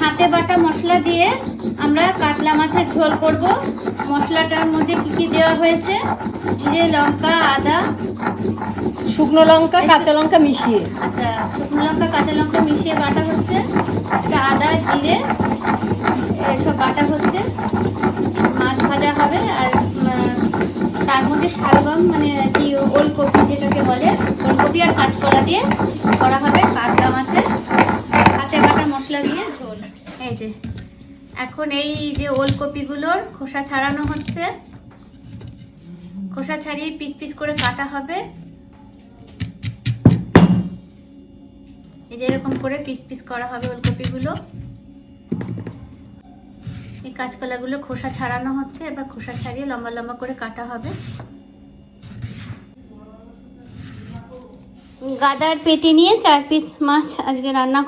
হাতে বাটা মশলা দিয়ে আমরা কাতলা মাছের ঝোল করব। মশলাটার মধ্যে কি কি দেওয়া হয়েছে? জিরে লঙ্কা আদা। শুকনো লঙ্কা কাঁচা লঙ্কা মিশিয়ে। আচ্ছা শুকনো লঙ্কা কাঁচা লঙ্কা মিশিয়ে বাটা হচ্ছে। এটা আদা জিরে এসব বাটা হচ্ছে। মাছ ভাজা হবে আর তার মধ্যে শালগম মানে কি ওলকপি যেটাকে বলে ওলকপি আর কাঁচকলা দিয়ে করা হবে কাতলা মাছের হাতে বাটা মশলা দিয়ে ঝোল। এই যে, এখন এই যে ওলকপিগুলোর খোসা ছাড়ানো হচ্ছে। খোসা ছাড়িয়ে পিস পিস করে কাটা হবে। এই যে এরকম করে পিস পিস করা হবে ওলকপিগুলো। এই কাঁচকলাগুলো খোসা ছাড়ানো হচ্ছে, এবার খোসা ছাড়িয়ে লম্বা লম্বা করে কাটা হবে। গাদার পেটি নিয়ে চার পিস মাছ আজকে রান্না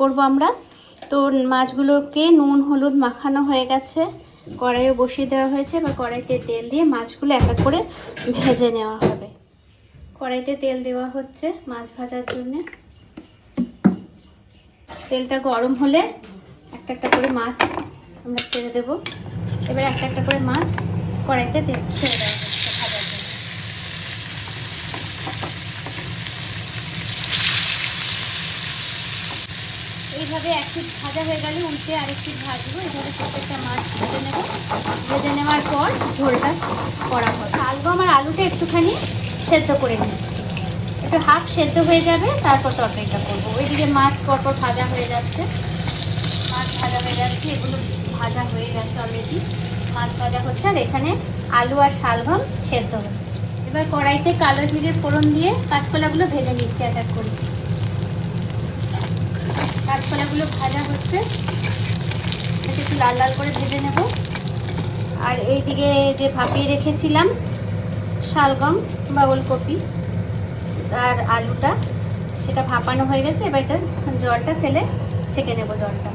করব আমরা। তো মাছগুলোকে নুন, হলুদ মাখানো হয়ে গেছে। কড়াইয়ে বসিয়ে দেওয়া হয়েছে। এবার কড়াইতে তেল দিয়ে মাছগুলো এক এক করে ভেজে নেওয়া হবে। কড়াইতে তেল দেওয়া হচ্ছে মাছ ভাজার জন্যে। তেলটা গরম হলে একটা একটা করে মাছ আমরা ছেড়ে দেব। এবার একটা একটা করে মাছ কড়াইতে তেল ছেড়ে দেওয়া হচ্ছে ভাজার জন্য এইভাবে এক পিস ভাজা হয়ে গেলে উল্টে আরেক পিস ভাজবো। এইভাবে প্রত্যেকটা মাছ ভেজে নেব। ভেজে নেওয়ার পর ঝোলটা করা হবে। শালগম আর আলুটা একটুখানি সেদ্ধ করে নিচ্ছি। একটু হাফ সেদ্ধ হয়ে যাবে, তারপর তরকারিটা করব। ওইদিকে মাছ পটল ভাজা হয়ে যাচ্ছে। মাছ ভাজা হয়ে যাচ্ছে, এগুলো ভাজা হয়ে গেছে অলরেডি মাছ ভাজা হচ্ছে, আর এখানে আলু আর শালগম সেদ্ধ হচ্ছে। এবার কড়াইতে কালো জিরে ফোড়ন দিয়ে কাঁচকলাগুলো ভেজে নিচ্ছি এক করে। কাঁচকলাগুলো ভাজা হচ্ছে। একটু লাল লাল করে ভেজে নেব। আর এইদিকে যে ভাপিয়ে রেখেছিলাম, শালগম বা ওলকপি আর আলুটা, সেটা ভাপানো হয়ে গেছে। এবার এটা জলটা ফেলে ছেঁকে নেব জলটা।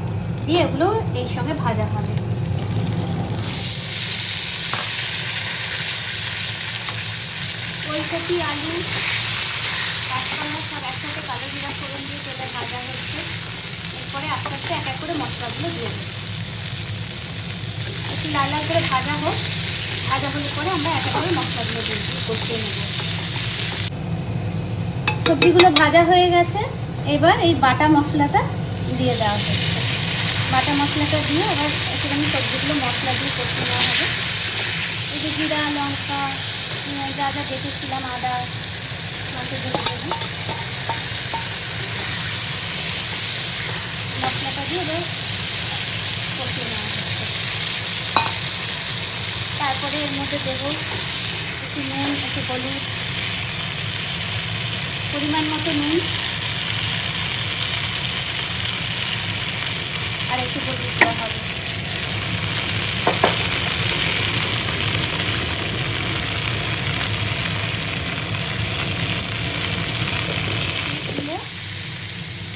দিয়ে এগুলো এই সঙ্গে ভাজা হবে। ওলকপি, আলু কাঁচকলা সব একসাথে কালো জিরা ফোড়ন দিয়ে তেলে ভাজা হচ্ছে এরপরে আস্তে আস্তে এক এক করে মশলাগুলো দিয়ে দেবো। একটু লাল লাল করে ভাজা হোক, ভাজা হলে পরে আমরা এক এক করে মশলাগুলো দিয়ে কষিয়ে নেব। সবজিগুলো ভাজা হয়ে গেছে, এবার এই বাটা মশলাটা দিয়ে দেওয়া হচ্ছে। বাটা মশলাটা দিয়ে এবার একটুখানি সবজিগুলো মশলা দিয়ে কষিয়ে নেওয়া হবে। এই যে জিরা, লঙ্কা যা যা দেখেছিলাম, আদা মাছের জন্য দেবো মশলাটা দিয়ে এবার কষিয়ে নেওয়া হচ্ছে এর মধ্যে দেবো একটু নুন, একটু হলুদ, পরিমাণ মতো নুন, আর একটু হলুদ দেওয়া হবে।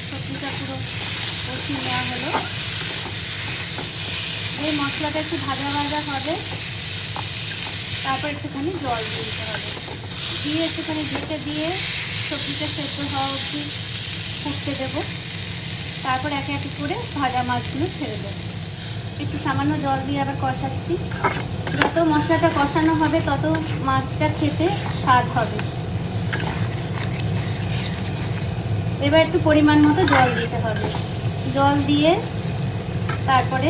সবজিটা পুরো নেওয়া হলো। এই মশলাটা একটু ভাজা ভাজা হবে। তারপর একটুখানি জল দিয়ে দিতে হবে। দিয়ে একটুখানি ঢেকে দিয়ে সবজিটা সেদ্ধ হওয়া অবধি ফুটতে দেবো। তারপর একে একে করে ভাজা মাছগুলো ছেড়ে দেবো। একটু সামান্য জল দিয়ে আবার কষাচ্ছি। যত মশলাটা কষানো হবে, তত মাছটা খেতে স্বাদ হবে। এবার একটু পরিমাণ মতো জল দিতে হবে। জল দিয়ে তারপরে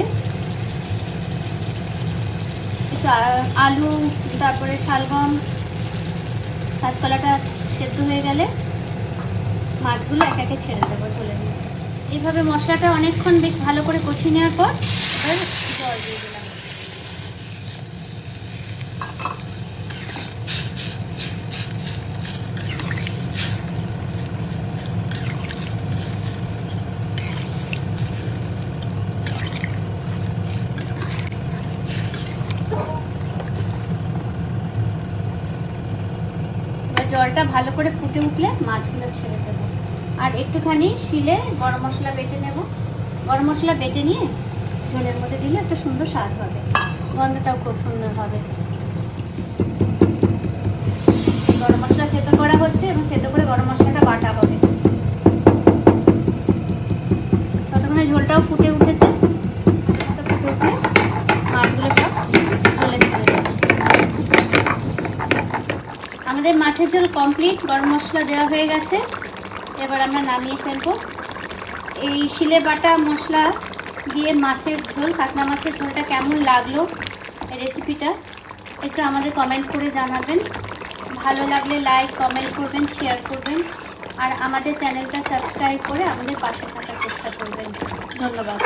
আলু, তারপরে শালগম কাঁচকলাটা সেদ্ধ হয়ে গেলে মাছগুলো এক একে ছেড়ে দেবো চলে দিয়ে। এইভাবে মশলাটা অনেকক্ষণ বেশ ভালো করে কষিয়ে নেওয়ার পর এবার জল দিয়ে দিলাম এবার জলটা ভালো করে ফুটে উঠলে মাছগুলো ছেড়ে দেবো। আর একটুখানি শিলে গরম মশলা বেটে নেব। গরম মশলা বেটে নিয়ে ঝোলের মধ্যে দিলে একটা সুন্দর স্বাদ হবে। গন্ধটাও খুব সুন্দর হবে। গরম মশলা থেতো করা হচ্ছে এবং থেতো করে গরম মশলাটা বাটা হবে ততক্ষণে ঝোলটাও ফুটে উঠেছে আমাদের মাছের ঝোল কমপ্লিট গরম মশলা দেওয়া হয়ে গেছে। এবার আমরা নামিয়ে ফেলব। এই শিলে বাটা মশলা দিয়ে মাছের ঝোল, কাতলা মাছের ঝোলটা কেমন লাগল রেসিপিটা একটু আমাদের কমেন্ট করে জানাবেন। ভালো লাগলে লাইক কমেন্ট করবেন শেয়ার করবেন। আর আমাদের চ্যানেলটা সাবস্ক্রাইব করে আমাদের পাশে থাকার চেষ্টা করবেন। ধন্যবাদ।